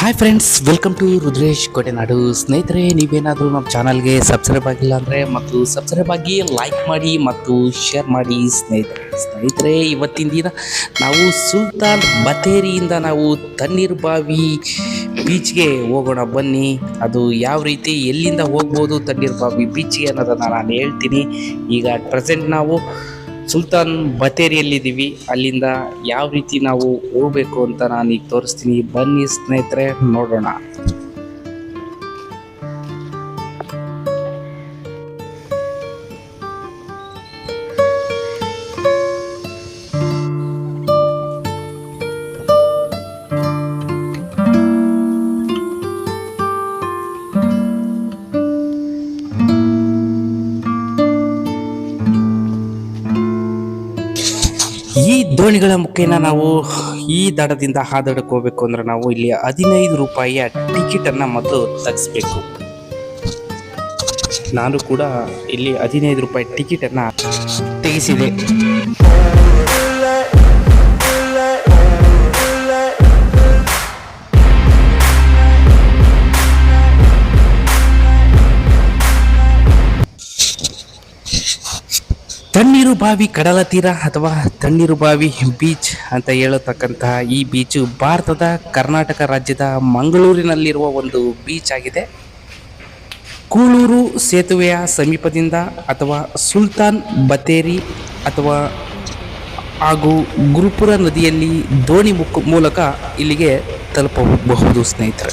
Hi friends welcome to Rudresh Kotenadu ಸ್ನೇಹಿತರೆ ನೀವೇನಾದರೂ ನಮ್ಮ ಚಾನಲ್ಗೆ ಸಬ್ಸ್ಕ್ರೈಬ್ ಆಗಿಲ್ಲ ಅಂದರೆ ಮತ್ತು ಸಬ್ಸ್ಕ್ರೈಬ್ ಆಗಿ ಲೈಕ್ ಮಾಡಿ ಮತ್ತು ಶೇರ್ ಮಾಡಿ ಸ್ನೇಹಿತರೆ. ಸ್ನೇಹಿತರೆ, ಇವತ್ತಿನ ದಿನ ನಾವು ಸುಲ್ತಾನ್ ಬತೇರಿಯಿಂದ ನಾವು ತಣ್ಣೀರು ಬಾವಿ ಬೀಚ್ಗೆ ಹೋಗೋಣ. ಬನ್ನಿ, ಅದು ಯಾವ ರೀತಿ ಎಲ್ಲಿಂದ ಹೋಗ್ಬೋದು ತಣ್ಣೀರು ಬಾವಿ ಬೀಚ್ಗೆ ಅನ್ನೋದನ್ನು ನಾನು ಹೇಳ್ತೀನಿ. ಈಗ ಅಟ್ ಪ್ರೆಸೆಂಟ್ ನಾವು ಸುಲ್ತಾನ್ ಬತೇರಿಯಲ್ಲಿದ್ದೀವಿ. ಅಲ್ಲಿಂದ ಯಾವ ರೀತಿ ನಾವು ಹೋಗ್ಬೇಕು ಅಂತ ನಾನು ಈಗ ತೋರಿಸ್ತೀನಿ. ಬನ್ನಿ ಸ್ನೇಹಿತರೆ ನೋಡೋಣ. ಈ ದೋಣಿಗಳ ಮುಖೇನ ನಾವು ಈ ದಡದಿಂದ ಆ ದಡಕ್ಕೆ ಹೋಗ್ಬೇಕು ಅಂದ್ರೆ ನಾವು ಇಲ್ಲಿ ಹದಿನೈದು ರೂಪಾಯಿಯ ಟಿಕೆಟ್ ಅನ್ನ ಮೊದಲು ತಗ್ಸ್ಬೇಕು. ನಾನು ಕೂಡ ಇಲ್ಲಿ ಹದಿನೈದು ರೂಪಾಯಿ ಟಿಕೆಟ್ ಅನ್ನ ತೆಗೆಸಿದೆ. ತಣ್ಣೀರು ಬಾವಿ ಕಡಲ ತೀರ ಅಥವಾ ತಣ್ಣೀರು ಬಾವಿ ಬೀಚ್ ಅಂತ ಹೇಳತಕ್ಕಂತಹ ಈ ಬೀಚು ಭಾರತದ ಕರ್ನಾಟಕ ರಾಜ್ಯದ ಮಂಗಳೂರಿನಲ್ಲಿರುವ ಒಂದು ಬೀಚ್ ಆಗಿದೆ. ಕೂಳೂರು ಸೇತುವೆಯ ಸಮೀಪದಿಂದ ಅಥವಾ ಸುಲ್ತಾನ್ ಬತೇರಿ ಅಥವಾ ಹಾಗೂ ಗುರುಪುರ ನದಿಯಲ್ಲಿ ದೋಣಿ ಮೂಲಕ ಇಲ್ಲಿಗೆ ತಲುಪಬಹುದು ಸ್ನೇಹಿತರೆ.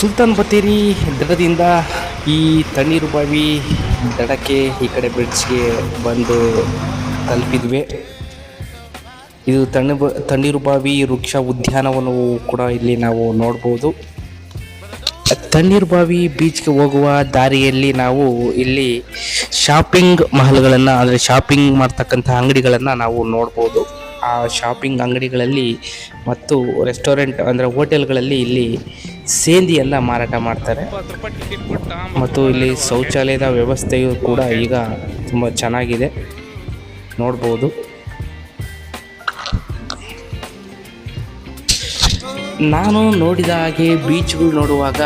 ಸುಲ್ತಾನ್ ಬತ್ತೇರಿ ದಡದಿಂದ ಈ ತಣ್ಣೀರು ಬಾವಿ ದಡಕ್ಕೆ ಈ ಕಡೆ ಬ್ರಿಡ್ಜ್ಗೆ ಬಂದು ತಲುಪಿದ್ವಿ. ಇದು ತಣ್ಣ ತಣ್ಣೀರು ಬಾವಿ ವೃಕ್ಷ ಉದ್ಯಾನವನ್ನು ಕೂಡ ಇಲ್ಲಿ ನಾವು ನೋಡ್ಬೋದು. ತಣ್ಣೀರು ಬಾವಿ ಬೀಚ್ಗೆ ಹೋಗುವ ದಾರಿಯಲ್ಲಿ ನಾವು ಇಲ್ಲಿ ಶಾಪಿಂಗ್ ಮಹಲ್ಗಳನ್ನು, ಅಂದರೆ ಶಾಪಿಂಗ್ ಮಾಡ್ತಕ್ಕಂಥ ಅಂಗಡಿಗಳನ್ನು ನಾವು ನೋಡ್ಬೋದು. ಆ ಶಾಪಿಂಗ್ ಅಂಗಡಿಗಳಲ್ಲಿ ಮತ್ತು ರೆಸ್ಟೋರೆಂಟ್, ಅಂದರೆ ಹೋಟೆಲ್ಗಳಲ್ಲಿ ಇಲ್ಲಿ ಸೇಂದಿಯನ್ನು ಮಾರಾಟ ಮಾಡ್ತಾರೆ. ಮತ್ತು ಇಲ್ಲಿ ಶೌಚಾಲಯದ ವ್ಯವಸ್ಥೆಯು ಕೂಡ ಈಗ ತುಂಬ ಚೆನ್ನಾಗಿದೆ. ನೋಡ್ಬೋದು. ನಾನು ನೋಡಿದ ಹಾಗೆ ಬೀಚ್ಗಳು ನೋಡುವಾಗ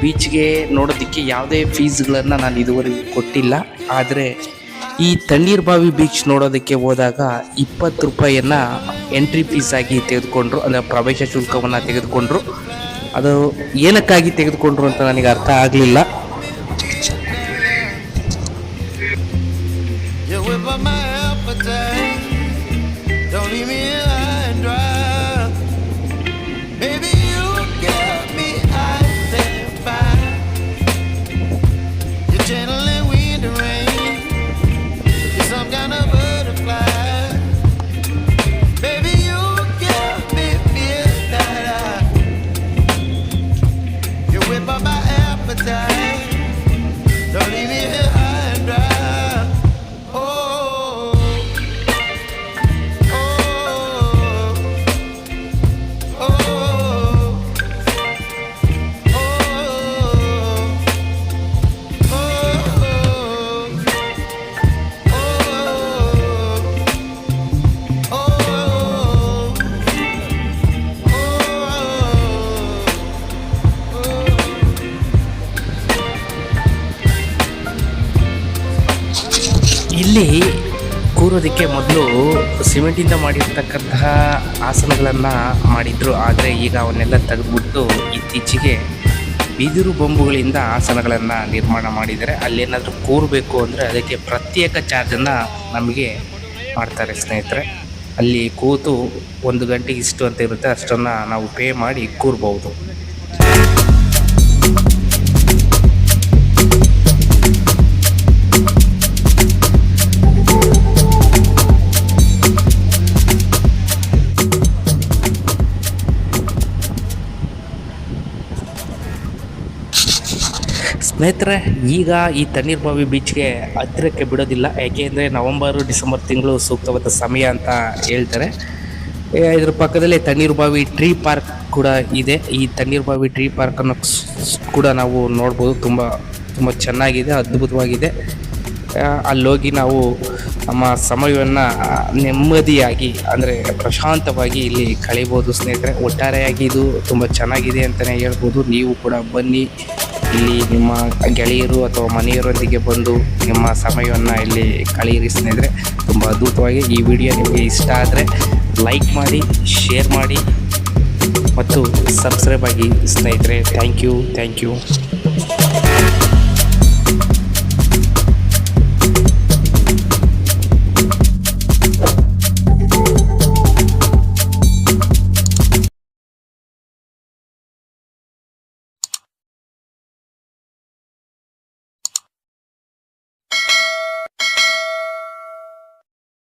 ಬೀಚ್ಗೆ ನೋಡೋದಕ್ಕೆ ಯಾವುದೇ ಫೀಸ್ಗಳನ್ನು ನಾನು ಇದುವರೆಗೂ ಕೊಟ್ಟಿಲ್ಲ. ಆದರೆ ಈ ತಣ್ಣೀರ್ ಬಾವಿ ಬೀಚ್ ನೋಡೋದಕ್ಕೆ ಹೋದಾಗ ಇಪ್ಪತ್ತು ರೂಪಾಯಿಯನ್ನು ಎಂಟ್ರಿ ಫೀಸ್ ಆಗಿ ತೆಗೆದುಕೊಂಡ್ರು, ಅಂದರೆ ಪ್ರವೇಶ ಶುಲ್ಕವನ್ನು ತೆಗೆದುಕೊಂಡ್ರು. ಅದು ಏನಕ್ಕಾಗಿ ತೆಗೆದುಕೊಂಡ್ರು ಅಂತ ನನಗೆ ಅರ್ಥ ಆಗಲಿಲ್ಲ. ಕೂರೋದಕ್ಕೆ ಮೊದಲು ಸಿಮೆಂಟಿಂದ ಮಾಡಿರ್ತಕ್ಕಂತಹ ಆಸನಗಳನ್ನು ಮಾಡಿದ್ರು. ಆದರೆ ಈಗ ಅವನ್ನೆಲ್ಲ ತೆಗೆದುಬಿಟ್ಟು ಇತ್ತೀಚೆಗೆ ಬಿದಿರು ಬೊಂಬುಗಳಿಂದ ಆಸನಗಳನ್ನು ನಿರ್ಮಾಣ ಮಾಡಿದ್ದಾರೆ. ಅಲ್ಲೇನಾದರೂ ಕೂರಬೇಕು ಅಂದರೆ ಅದಕ್ಕೆ ಪ್ರತ್ಯೇಕ ಚಾರ್ಜನ್ನು ನಮಗೆ ಮಾಡ್ತಾರೆ ಸ್ನೇಹಿತರೆ. ಅಲ್ಲಿ ಕೂತು ಒಂದು ಗಂಟೆಗೆ ಇಷ್ಟು ಅಂತ ಇರುತ್ತೆ. ಅಷ್ಟನ್ನು ನಾವು ಪೇ ಮಾಡಿ ಕೂರ್ಬೋದು. ಸ್ನೇಹಿತರೆ, ಈಗ ಈ ತಣ್ಣೀರ್ಬಾವಿ ಬೀಚ್ಗೆ ಹತ್ತಿರಕ್ಕೆ ಬಿಡೋದಿಲ್ಲ. ಯಾಕೆ ಅಂದರೆ ನವಂಬರು ಡಿಸೆಂಬರ್ ತಿಂಗಳು ಸೂಕ್ತವಾದ ಸಮಯ ಅಂತ ಹೇಳ್ತಾರೆ. ಇದ್ರ ಪಕ್ಕದಲ್ಲೇ ತಣ್ಣೀರ್ಬಾವಿ ಟ್ರೀ ಪಾರ್ಕ್ ಕೂಡ ಇದೆ. ಈ ತಣ್ಣೀರ್ಬಾವಿ ಟ್ರೀ ಪಾರ್ಕನ್ನು ಕೂಡ ನಾವು ನೋಡ್ಬೋದು. ತುಂಬ ತುಂಬ ಚೆನ್ನಾಗಿದೆ, ಅದ್ಭುತವಾಗಿದೆ. ಅಲ್ಲೋಗಿ ನಾವು ನಮ್ಮ ಸಮಯವನ್ನು ನೆಮ್ಮದಿಯಾಗಿ, ಅಂದರೆ ಪ್ರಶಾಂತವಾಗಿ ಇಲ್ಲಿ ಕಳೀಬೋದು ಸ್ನೇಹಿತರೆ. ಒಟ್ಟಾರೆಯಾಗಿ ಇದು ತುಂಬ ಚೆನ್ನಾಗಿದೆ ಅಂತಲೇ ಹೇಳ್ಬೋದು. ನೀವು ಕೂಡ ಬನ್ನಿ. ಇಲ್ಲಿ ನಿಮ್ಮ ಗೆಳೆಯರು ಅಥವಾ ಮನೆಯವರೊಂದಿಗೆ ಬಂದು ನಿಮ್ಮ ಸಮಯವನ್ನು ಇಲ್ಲಿ ಕಳೆಯಿರಿ ಸ್ನೇಹಿತರೆ ತುಂಬ ಅದ್ಭುತವಾಗಿ ಈ ವಿಡಿಯೋ ನಿಮಗೆ ಇಷ್ಟ ಆದರೆ ಲೈಕ್ ಮಾಡಿ ಶೇರ್ ಮಾಡಿ ಮತ್ತು ಸಬ್ಸ್ಕ್ರೈಬ್ ಆಗಿ ಸ್ನೇಹಿತರೆ ಥ್ಯಾಂಕ್ ಯು ಥ್ಯಾಂಕ್ ಯು